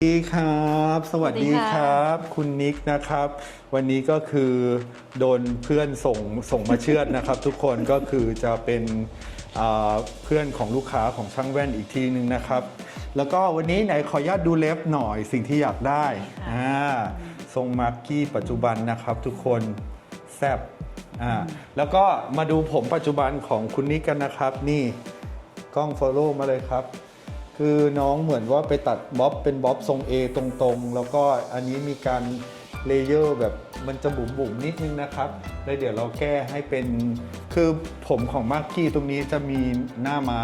สวัสดีครับ สวัสดีสวัสดีคค่ะรับ คุณนิกนะครับ วันนี้ก็คือโดนเพื่อนส่งส่งมาเชื่อดนะครับ ทุกคนก็คือจะเป็นอ่าเพื่อนของลูกค้าของช่างแว่นอีกทีหนึ่งนะครับ แล้วก็วันนี้ไหนขออนุญาตดูเล็บหน่อยสิ่งที่อยากได้อ่าทรงมาร์กี้ปัจจุบันนะครับ ทุกคนแซบอ่าแล้วก็มาดูผมปัจจุบันของคุณนิกกันนะครับ นี่กล้อง follow มาเลยครับ คือน้องเหมือนว่าไปตัดบ๊อบเป็นบ๊อบทรง A ตรงๆ แล้วก็อันนี้มีการเลเยอร์แบบมันจะบุ๋มๆนิดนึงนะครับ แล้วเดี๋ยวเราแก้ให้เป็น คือผมของมากกี้ตรงนี้จะมีหน้าม้า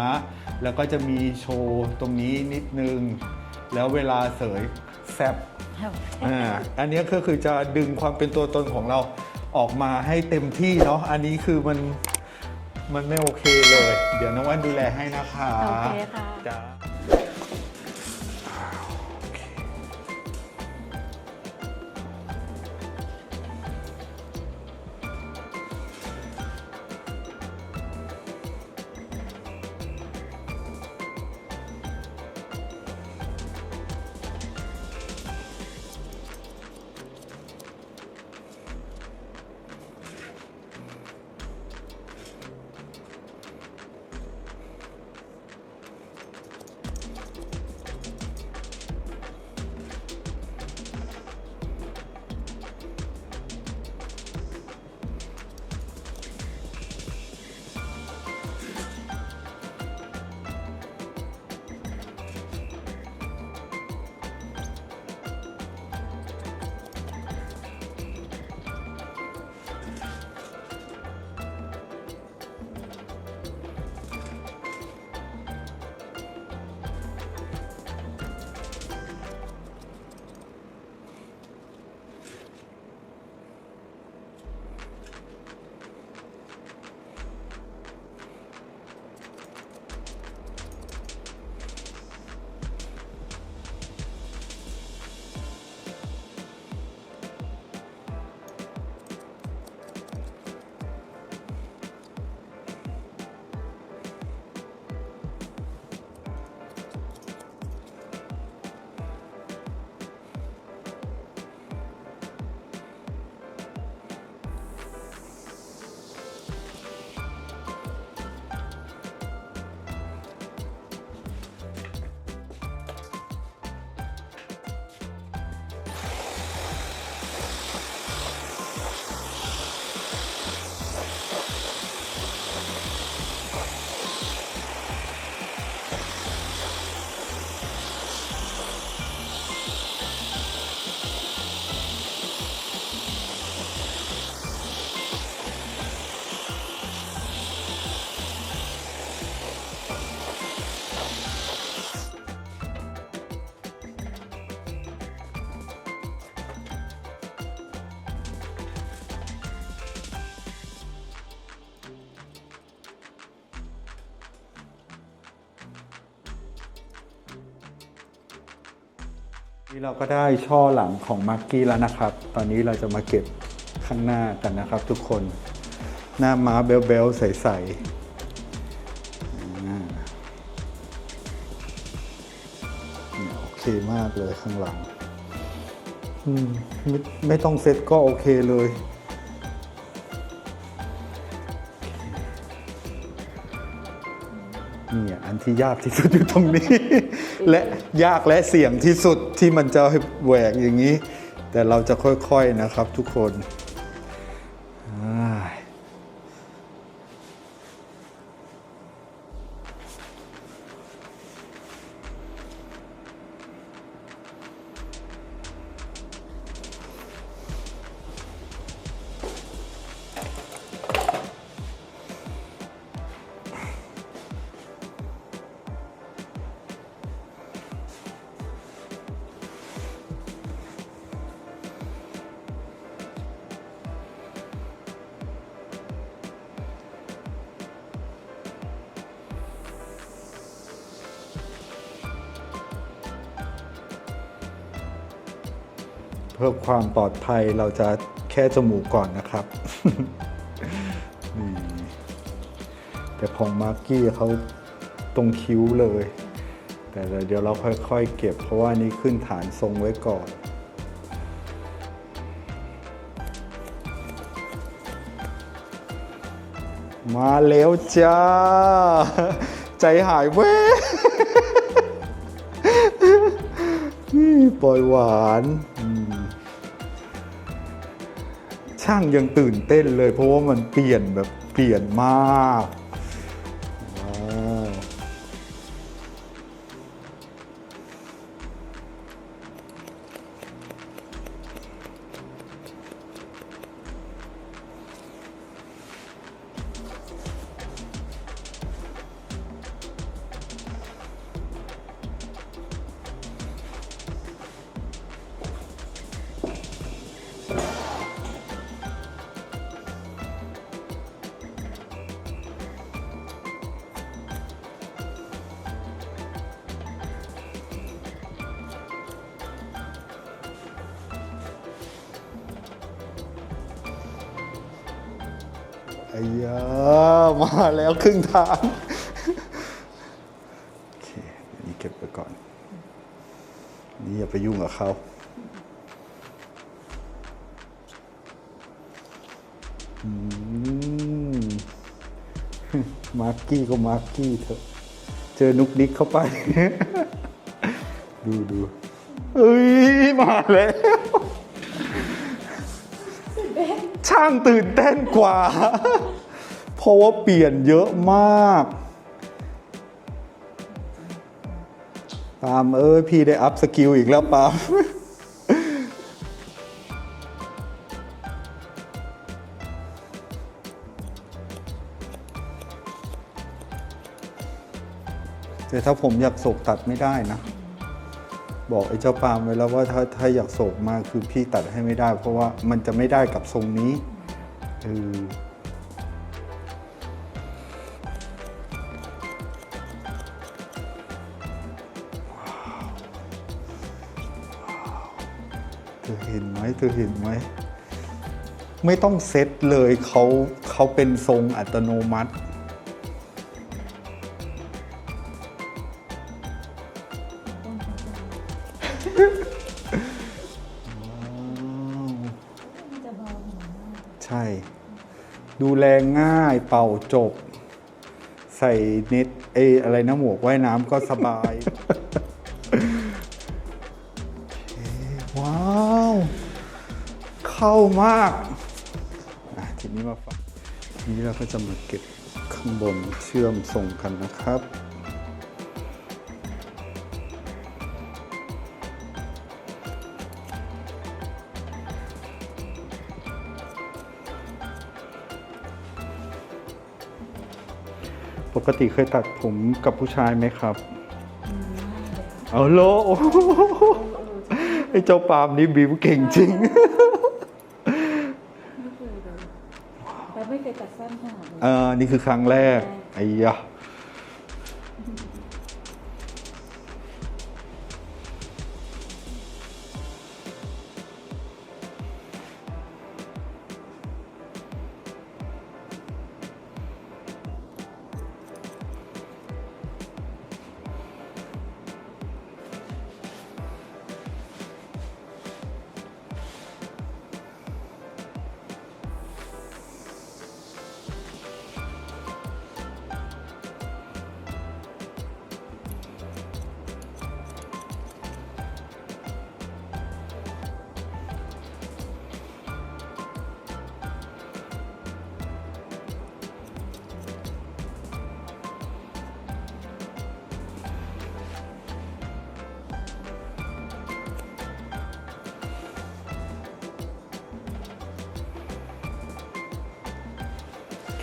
แล้วก็จะมีโชว์ตรงนี้นิดนึง แล้วเวลาเสยแซบอ่าอันนี้ก็คือจะดึงความเป็นตัวตนของเราออกมาให้เต็มที่เนาะ อันนี้คือมันมันไม่โอเคเลย เดี๋ยวน้องวันดูแลให้นะคะ โอเคค่ะจ้า นี่เราก็ได้ช่อหลังของมาร์กี้แล้วนะครับ ตอนนี้เราจะมาเก็บข้างหน้ากันนะครับ ทุกคน หน้าม้าเบลเบลใสๆอ่าเนี่ยโอเคมากเลยข้างหลังมไม่ไม่ต้องเซ็ตก็โอเคเลยเนี่ยอันที่ยากที่สุดอยู่ตรงนี้ และยากและเสี่ยงที่สุดที่มันจะแหวกอย่างนี้ แต่เราจะค่อยๆนะครับทุกคน พื่อความปลอดภัยเราจะแค่จมูกก่อนนะครับนี่แต่ของมาร์กี้เขาตรงคิ้วเลย แต่เดี๋ยวเราค่อยๆเก็บ เพราะว่านี้ขึ้นฐานทรงไว้ก่อนมาแล้วจ้า ใจหายเว้ยนี่ปล่อยหวาน ช่างยังตื่นเต้นเลย เพราะว่ามันเปลี่ยนแบบเปลี่ยนมาก อ้ยามาแล้วครึ่งทางโอเคอันนี้เก็บไปก่อน นี่อย่าไปยุ่งกับเขามมาร์กี้ก็มาร์กี้เถอะ เจอนุกนิกเข้าไป ดูดูเอ้ย มาแล้วางตื่นเต้นกว่า เพราะว่าเปลี่ยนเยอะมาก ปาล์มเอ้ยพี่ได้อัพสกิลอีกแล้วปาล์มแต่ถ้าผมอยากโศกตัดไม่ได้นะ บอกไอ้เจ้าปาล์มไว้แล้วว่าถ้าถ้าอยากโศกมากคือพี่ตัดให้ไม่ได้ เพราะว่ามันจะไม่ได้กับทรงนี้ ออเธอเห็นไหมเธอเห็นไหม ไม่ต้องเซตเลยเขาเขาเป็นทรงอัตโนมัติ ดูแลง่ายเป่าจบ ใส่เน็ตเออะไรนะหมวกว่ายน้ำก็สบาย ว้าว เข้ามากอะทีนี้มาฟังนี้เราก็จะมาเก็บข้างบนเชื่อมส่งกันนะครับ ปกติเคยตัดผมกับผู้ชายไหมครับ เอาโลโอ้โหไอ้เจ้าปาล์มนี่บิวเก่งจริง ไม่เคยเลยแต่ไม่เคยตัดสั้นขนาดนี้ เออนี่คือครั้งแรกไอ้ยะ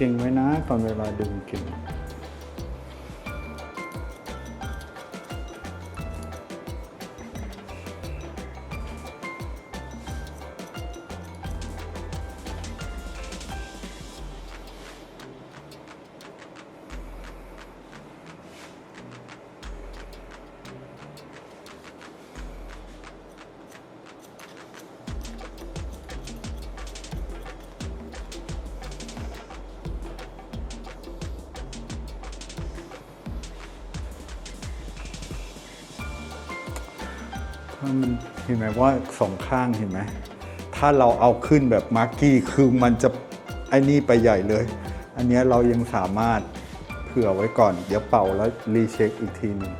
ก่งไว้นะตอนเวลาดึงเก่ง สองข้างเห็นไหมถ้าเราเอาขึ้นแบบมาร์กี้คือมันจะไอ้นี่ไปใหญ่เลย อันนี้เรายังสามารถเผื่อไว้ก่อน เดี๋ยวเป่าแล้วรีเช็คอีกทีหนึง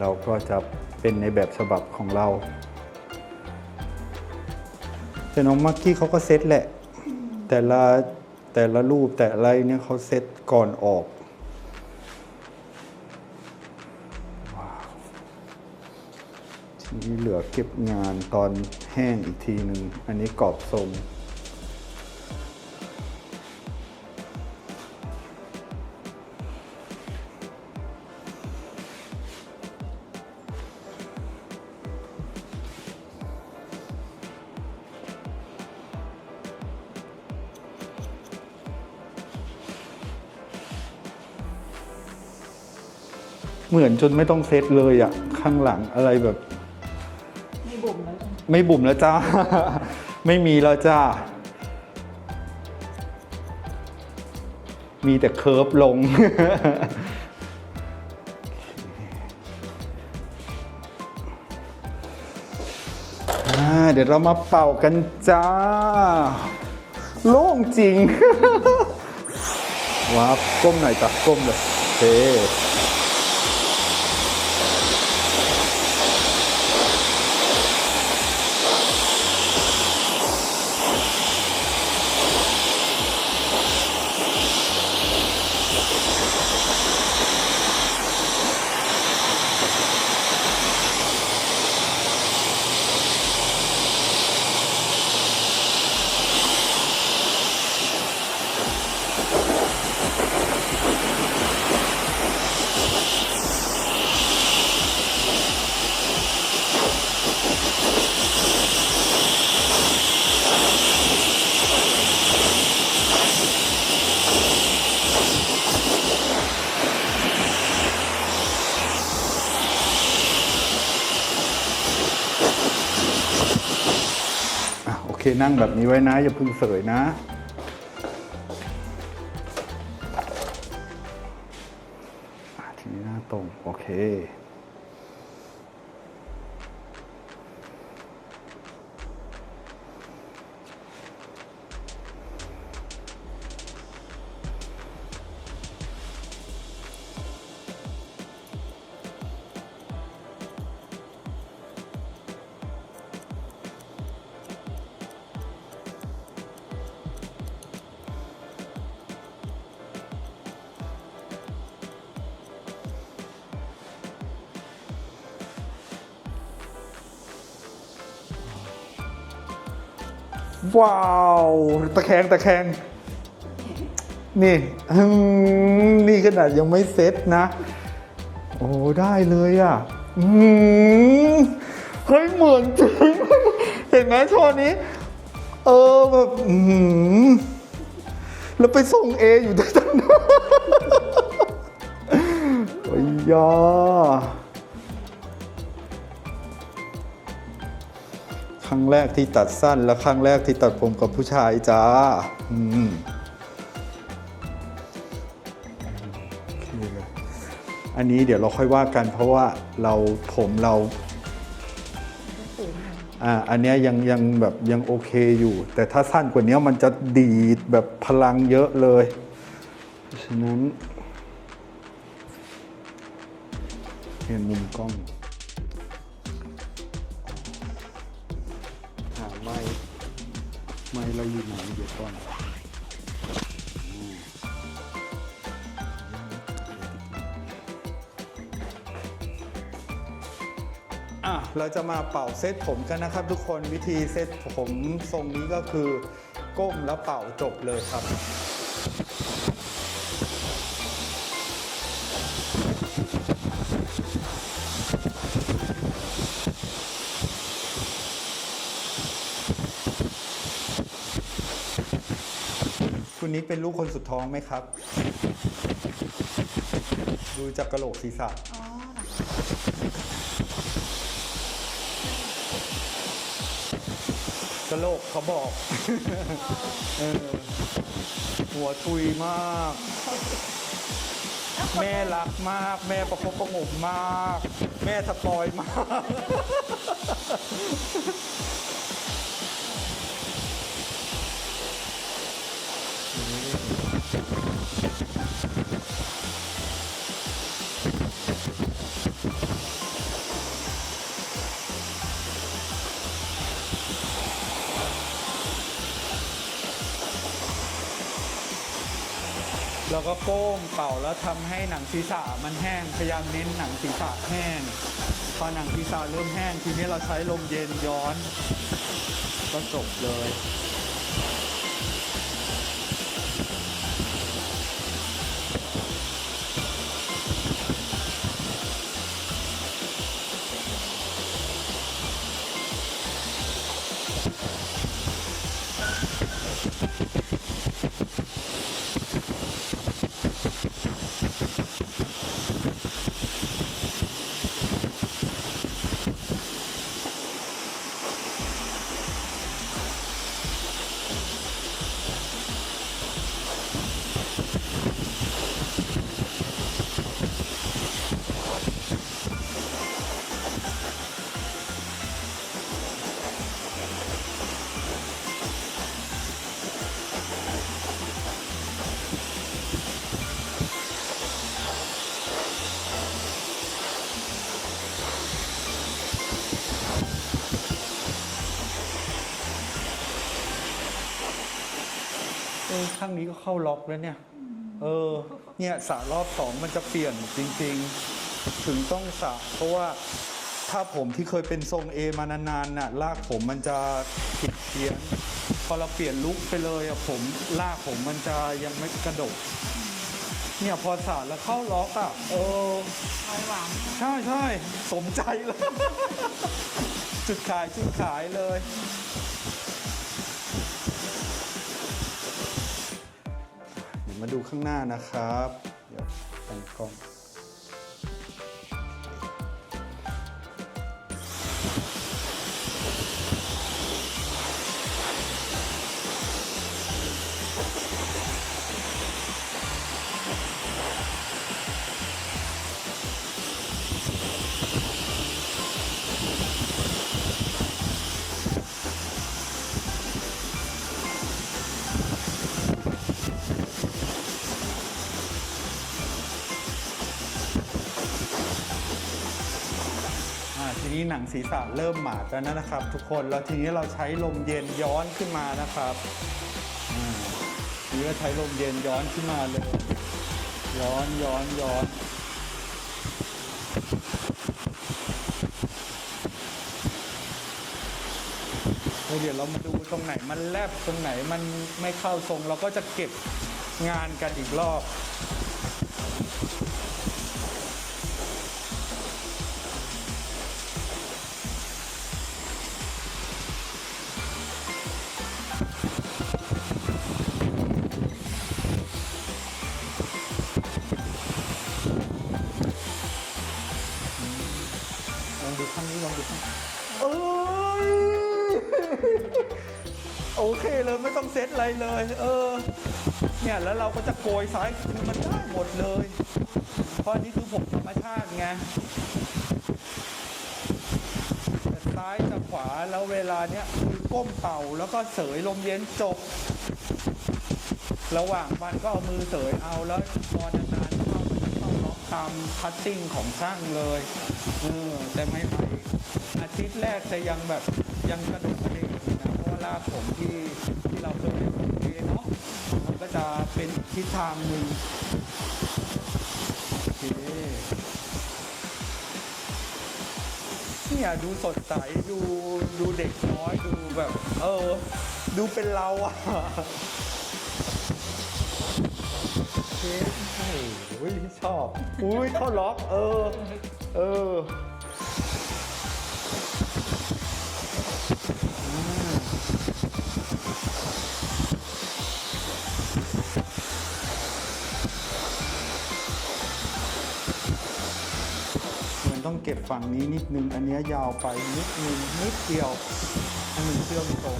เราก็จะเป็นในแบบฉบับของเรา แต่น้องมากกี้เขาก็เซตแหละ แต่ละแต่ละรูปแต่อะไรเนี่ยเขาเซตก่อนออกว้าวที นี้เหลือเก็บงานตอนแห้งอีกทีหนึ่ง อันนี้กรอบทรงเหมือนจนไม่ต้องเซตเลยอะข้างหลังอะไรแบบ ไม่บุ่มแล้วจ้า ไม่มีแล้วจ้า มีแต่เคิร์ฟลง เดี๋ยวเรามาเป่ากันจ้า โล่งจริง ว้าก้มหน่อยจ้ะก้มเลยโอเค นั่งแบบนี้ไว้นะ อย่าเพึ่งเสยนะอะทีนี้หน้าตรง โอเค ว้าว ตะแคงตะแคง นี่นี่ขนาดยังไม่เซ็ตนะ โอ้ได้เลยอะอืมเฮ้ยเหมือนจริงเห็นไหมโชว์นี้ เออแบบอืมแล้วไปส่งเออยู่ที่ตั้งนโอ้ยยา ครั้งแรกที่ตัดสั้นและครั้งแรกที่ตัดผมกับผู้ชายจ้า อืมอันนี้เดี๋ยวเราค่อยว่ากันเพราะว่าเราผมเราอ่าอันนี้ยังยังแบบยังโอเคอยู่ แต่ถ้าสั้นกว่านี้มันจะดีดแบบพลังเยอะเลยฉะนั้นเห็นมุมกล้อง อยู่ไหนเดี๋ยวก่อนอะเราจะมาเป่าเซตผมกันนะครับ ทุกคนวิธีเซตผมทรงนี้ก็คือ ก้มแล้วเป่าจบเลยครับ คุณนี้เป็นลูกคนสุดท้องไหมครับ ดูจากกระโหลกศีรษะอ๋อเหรอกระโหลกเขาบอกเออหัวทุยมากแม่รักมาก แม่ประคบประหงมมาก แม่สปอยมาก แล้วก็โป้งเป่าแล้วทำให้หนังศีรษะมันแห้งพยายามเน้นหนังศีรษะแห้งพอหนังศีรษะเริ่มแห้งทีนี้เราใช้ลมเย็นย้อนก็จบเลย นี้ก็เข้าล็อกแล้วเนี่ย เออ เนี่ยสระรอบสองมันจะเปลี่ยนจริง ๆ ถึงต้องสระเพราะว่าถ้าผมที่เคยเป็นทรงเอมานานๆน่ะลากผมมันจะผิดเพี้ยนพอเราเปลี่ยนลุคไปเลยอะผมลากผมมันจะยังไม่กระดก เนี่ยพอสระแล้วเข้าล็อกอะเออหอยหวานใช่ใช่สมใจเลย จุดขายจุดขายเลย มาดูข้างหน้านะครับ เดี๋ยวแต่งกล้อง ทีนี้หนังศีรษะเริ่มหมาดแล้วนะครับ ทุกคนแล้วทีนี้เราใช้ลมเย็นย้อนขึ้นมานะครับทีนี้ก็ใช้ลมเย็นย้อนขึ้นมาเลย ย้อนย้อนย้อนเดี๋ยวเรามาดูตรงไหนมันแลบตรงไหนมันไม่เข้าทรงเราก็จะเก็บงานกันอีกรอบ ลยไม่ต้องเซตอะไรเลย เออ เนี่ยแล้วเราก็จะโกยซ้ายคือมันได้หมดเลย เพราะนนี้คือผมธรรมชาติไงแต่ซ้ายจะขวาแล้วเวลาเนี้ยคือก้มเป่าแล้วก็เสยลมเย็นจบ ระหว่างวันก็เอามือเสยเอาแล้วพอนานๆเข้ามันจะเข้าล็อกตามคัตติ้งของช่างเลยเออแต่ไม่ไปอาทิตย์แรกจะยังแบบยังกระดูกกระเดกนะเพราะว่าลากผมที่ที่เราเคย ทิศทางหนึ่งโอเคเนี่ยดูสดใสดูดูเด็กน้อยดูแบบ เออ ดูเป็นเราอะเค้กใช่โอ้ยชอบ อุ้ยเข้าล็อก เออ เออ องเก็บฝั่งนี้นิดนึง อันนี้ยาวไปนิดนึงนิดเดียวให้มันเชื่อมตรง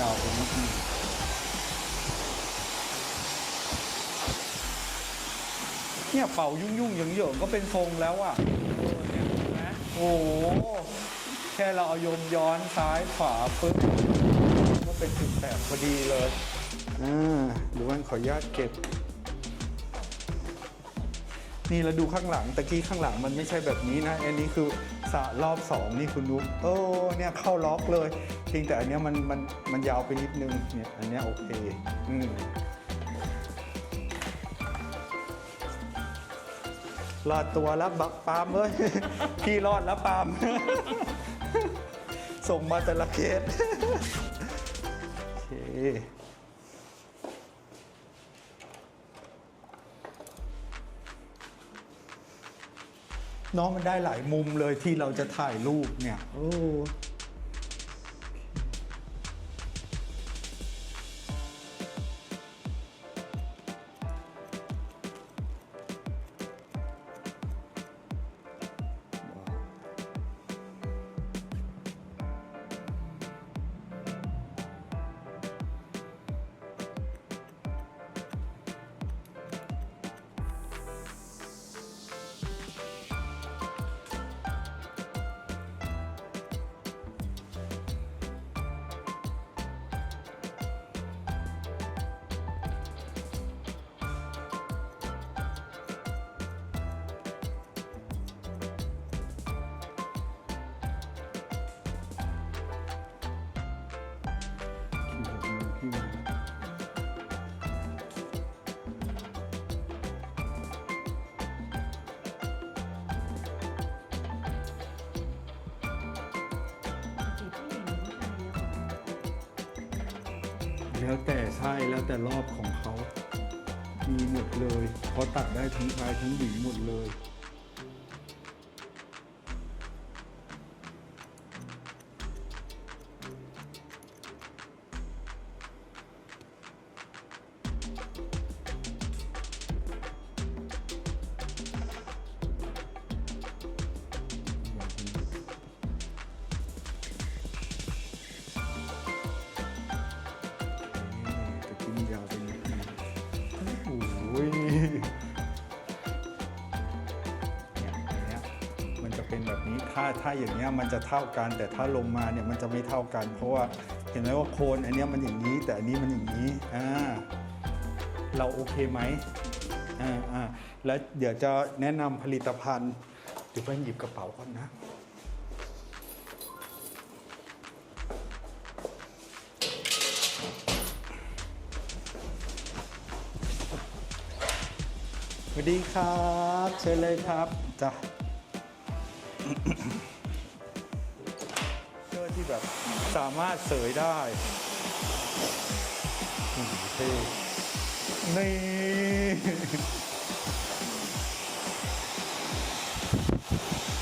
ยาวไปนิดนึงเนี่ยเป่ายุ่งๆเหยิงเยอะก็เป็นทรงแล้วอะโอ้โห ค่เราเอายมย้อนซ้ายขวาปึ๊บก็เป็นจุดแปดพอดีเลยอ่าดูวันขออนุญาตเก็บ นี่แล้วดูข้างหลังตะกี้ข้างหลังมันไม่ใช่แบบนี้นะ อันนี้คือสะรอบสองนี่คุณนุ๊กโอ้เนี่ยเข้าล็อกเลยเพียงแต่อันเนี้ยมันมันมันยาวไปนิดนึงเนี่ยอันเนี้ยโอเคอืมรอดตัวแล้วบักปามเอ้ยพี่รอดแล้วปาม ส่งมาแต่ละเคสโอเคน้องมันได้หลายมุมเลยที่เราจะถ่ายรูปเนี่ย โอ้ แล้วแต่ใช่แล้วแต่รอบของเขา มีหมดเลยเพราะตัดได้ทั้งชายทั้งหญิงหมดเลย เท่ากัน แต่ถ้าลงมาเนี่ยมันจะไม่เท่ากัน เพราะว่าเห็นไหมว่าโคนอันนี้มันอย่างนี้ แต่อันนี้มันอย่างนี้อ่าเราโอเคไหมอ่าอ่าแล้วเดี๋ยวจะแนะนำผลิตภัณฑ์เดี๋ยวเพื่อนหยิบกระเป๋าก่อนนะสวัสดีครับ เชิญเลยครับจ้ะ แบบสามารถเสยได้นี่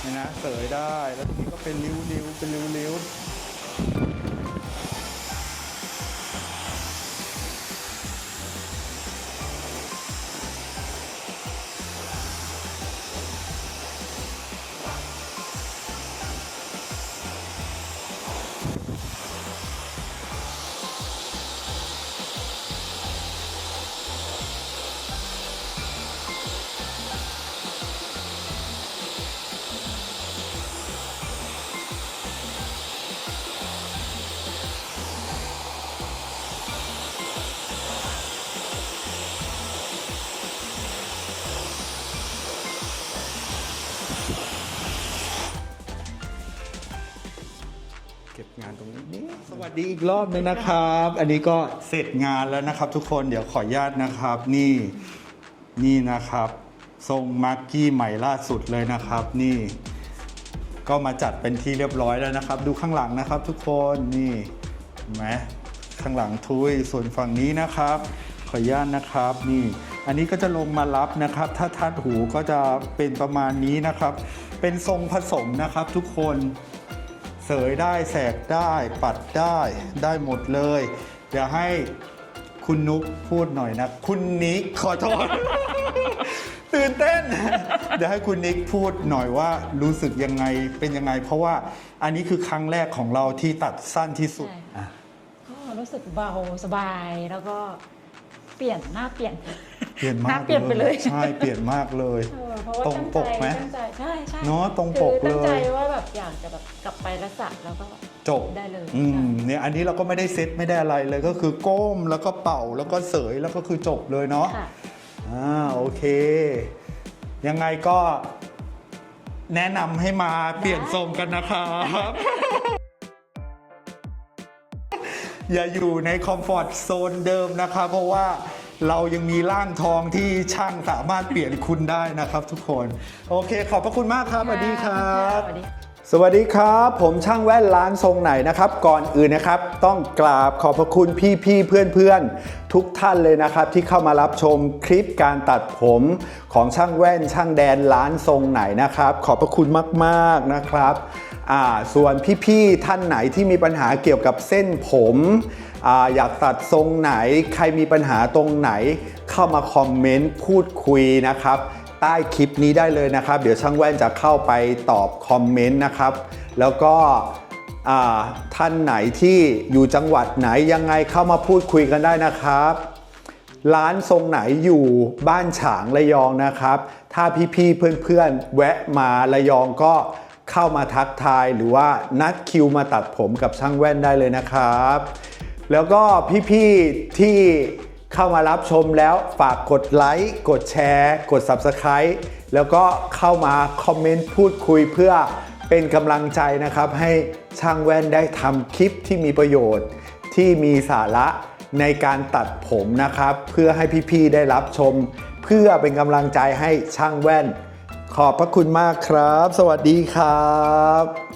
นี่นะเสยได้แล้วทีนี้ก็เป็นริ้วๆเป็นริ้วๆ ดีอีกรอบหนึงนะครับ อันนี้ก็เสร็จงานแล้วนะครับ ทุกคนเดี๋ยวขออนุญาตนะครับ นี่นี่นะครับ ทรงมาร์กี้ใหม่ล่าสุดเลยนะครับ นี่ ก็มาจัดเป็นที่เรียบร้อยแล้วนะครับ ดูข้างหลังนะครับทุกคนนี่เห็นไหมข้างหลังทุยส่วนฝั่งนี้นะครับ ขออนุญาตนะครับนี่ อันนี้ก็จะลงมารับนะครับ ถ้าทัดหูก็จะเป็นประมาณนี้นะครับ เป็นทรงผสมนะครับทุกคน เสยได้แสกได้ปัดได้ได้หมดเลย เดี๋ยวให้คุณนุกพูดหน่อยนะ คุณนิกขอโทษ ตื่นเต้น เดี๋ยวให้คุณนิกพูดหน่อยว่ารู้สึกยังไงเป็นยังไง เพราะว่าอันนี้คือครั้งแรกของเราที่ตัดสั้นที่สุดใช่อะ ก็รู้สึกเบาสบายแล้วก็เปลี่ยนหน้าเปลี่ยน เปลี่ยนหมาน้ากเปลี่ยนไปเลย ใช่เปลี่ยนมากเลย เออเพราะว่าตรงตั้งปกใจไหมตั้งใจใช่ใช่เนอะตรงปกคือตั้งใจเลย ว่าแบบอยากจะแบบกลับไปรักษาแล้วก็ จบได้เลย อืมใช่เนี่ยอันนี้เราก็ไม่ได้เซ็ตไม่ได้อะไรเลยก็คือก้มแล้วก็เป่าแล้วก็เสยแล้วก็คือจบเลยเนาะ ค่ะ อ่าโอเค ยังไงก็แนะนำให้มาเปลี่ยนทรงกันนะครับ อย่าอยู่ในคอมฟอร์ตโซนเดิมนะครับเพราะว่า เรายังมีร่างทองที่ช่างสามารถเปลี่ยนคุณได้นะครับ ทุกคน โอเค ขอบพระคุณมากครับสวัสดีครับ สวัสดีสวัสดีครับ ผมช่างแว่นร้านทรงไหนนะครับ ก่อนอื่นนะครับ ต้องกราบขอบพระคุณพี่ๆเพื่อนๆ ทุกท่านเลยนะครับ ที่เข้ามารับชมคลิปการตัดผมของช่างแว่นช่างแดนร้านทรงไหนนะครับ ขอบพระคุณมากๆนะครับ อ่า ส่วนพี่ๆท่านไหนที่มีปัญหาเกี่ยวกับเส้นผม ออยากตัดทรงไหน ใครมีปัญหาตรงไหน เข้ามาคอมเมนต์พูดคุยนะครับใต้คลิปนี้ได้เลยนะครับ เดี๋ยวช่างแว่นจะเข้าไปตอบคอมเมนต์นะครับ แล้วก็ท่านไหนที่อยู่จังหวัดไหนยังไงเข้ามาพูดคุยกันได้นะครับ ร้านทรงไหนอยู่บ้านฉางระยองนะครับ ถ้าพี่ๆเพื่อนๆ แวะมาระยองก็เข้ามาทักทายหรือว่านัดคิวมาตัดผมกับช่างแว่นได้เลยนะครับ แล้วก็พี่ๆที่เข้ามารับชมแล้วฝากกดไลค์กดแชร์ กด Subscribe แล้วก็เข้ามาคอมเมนต์พูดคุยเพื่อเป็นกำลังใจนะครับ ให้ช่างแว่นได้ทำคลิปที่มีประโยชน์ที่มีสาระในการตัดผมนะครับ เพื่อให้พี่ๆได้รับชม เพื่อเป็นกำลังใจให้ช่างแว่น ขอบพระคุณมากครับ สวัสดีครับ